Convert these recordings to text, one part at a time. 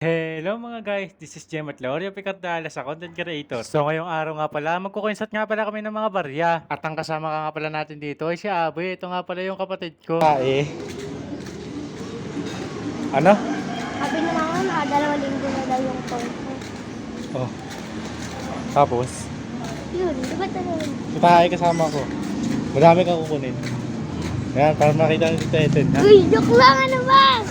Hello mga guys, this is Jem at Laurio Picardala sa Content Creator. So ngayong araw nga pala, magkukunsat nga pala kami ng mga barya. At ang kasama ka nga pala natin dito ay si Aboy. Ito nga pala yung kapatid ko. Kae. Ano? Sabi na naman, ah, dalawa linggo na daw yung phone ko. Oh. Tapos, Yun, di ba talaga? itahay kasama ko. Madami kang kukunin. Yan, para makita nyo si Teten. Ha? Uy, joke lang ano ba?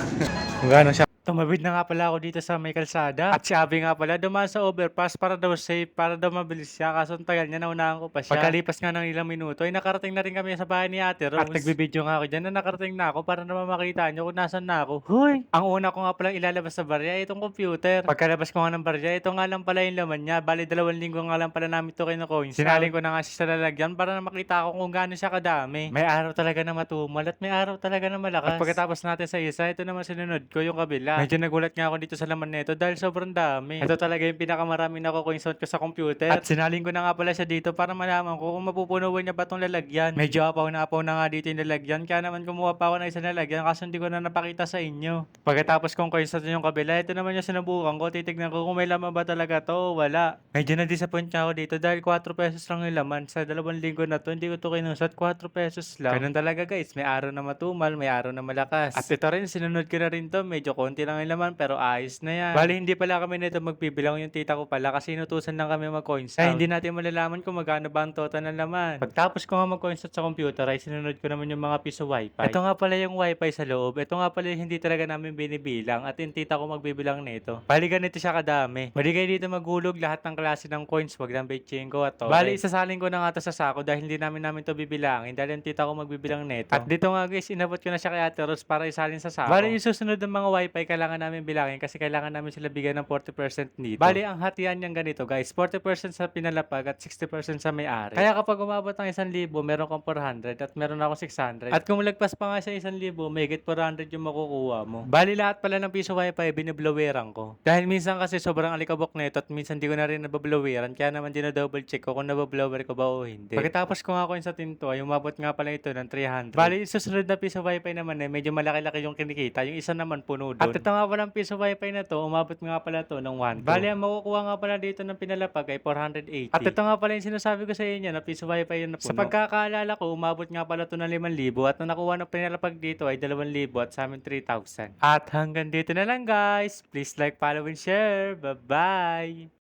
Kung gano'n siya. Tumawid na nga pala ako dito sa may kalsada. At si Abby nga pala dumaan sa overpass para daw safe, para daw mabilis siya. Kaso ang tagal niya, naunahan ko pa siya. Pagkalipas nga ng ilang minuto, ay nakarating na rin kami sa bahay ni Ate Rose. At nagbibideo nga ako dyan na nakarating na ako para naman makita nyo kung nasan na ako. Huy! Ang una ko nga palang ilalabas sa barya itong computer. Pagkalabas ko nga ng barya, ito nga lang pala yung laman niya. Bali, dalawang linggo nga lang pala namin ito kinukoins. Sinaling ko na nga siya sa lalagyan para na makita ko kung gaano siya kadami. May araw talaga na matumal at may araw talaga na malakas. At pagkatapos natin sa isa, ito naman sinunod ko yung kabila. Medyo nagulat nga ako dito sa laman nito dahil sobrang dami. Ito talaga yung pinakamarami na coins ko sa computer. At sinaling ko na nga pala siya dito para malaman ko kung mapupunuan niya ba itong lalagyan. Medyo apaw na apaw na nga dito yung lalagyan kaya naman kumuha pa ako ng isang lalagyan kaso hindi ko na napakita sa inyo. Pagkatapos kong natin yung kabila, ito naman yung sinubukan ko. Titignan ko kung may laman ba talaga to wala. Medyo na-disappoint ako dito dahil 4 pesos lang yung laman. Sa dalawang linggo na to, hindi ko to kinusat. 4 pesos lang. Ganun talaga guys. May araw na matumal, may araw na malakas. At ito rin, sinunod ko na rin to. Medyo konti lang yung laman pero ayos na yan. Bali, hindi pala kami nito magbibilang yung tita ko pala kasi inutusan lang kami mag-coins out. Ay, hindi natin malalaman kung magkano ba ang total ng laman. Pagtapos ko nga mag-coins out sa computer ay sinunod ko naman yung mga piso wifi. Ito nga pala yung wifi sa loob. Ito nga pala yung hindi talaga namin binibilang at yung tita ko magbibilang nito. Bali, ganito siya kadami. Bali kayo dito maghulog lahat ng klase ng coins. Wag lang betching ko at to. Bali, isasalin ko na nga to sa sako dahil hindi namin namin to bibilangin dahil yung tita ko magbibilang nito. At dito nga guys, inabot ko na siya kay Ate Rose para isalin sa sako. Bali, yung susunod ng mga wifi kailangan namin bilangin kasi kailangan namin sila bigyan ng 40% dito. Bali, ang hatian niyang ganito guys, 40% sa pinalapag at 60% sa may-ari. Kaya kapag umabot ng 1,000, meron kang 400 at meron ako 600. At kung lagpas pa nga sa 1,000, may higit 400 yung makukuha mo. Bali, lahat pala ng piso wifi, binibloweran ko. Dahil minsan kasi sobrang alikabok nito at minsan di ko na rin nababloweran, kaya naman dinadouble check ko kung nabablower ko ba o hindi. Pagkatapos ko nga coin sa tinto, ay umabot nga pala ito ng 300. Bali, susunod na piso wifi naman eh, medyo malaki-laki yung kinikita. Yung isa naman puno doon. At ito nga pala ang piso wifi na to, umabot nga pala to ng 1. Bali, ang makukuha nga pala dito ng pinalapag ay 480. At ito nga pala yung sinasabi ko sa inyo na piso wifi yun na puno. Sa pagkakaalala ko, umabot nga pala to ng 5,000 at nung nakuha ng pinalapag dito ay 2,000 at sa amin 3,000. At hanggang dito na lang guys. Please like, follow, and share. Bye-bye!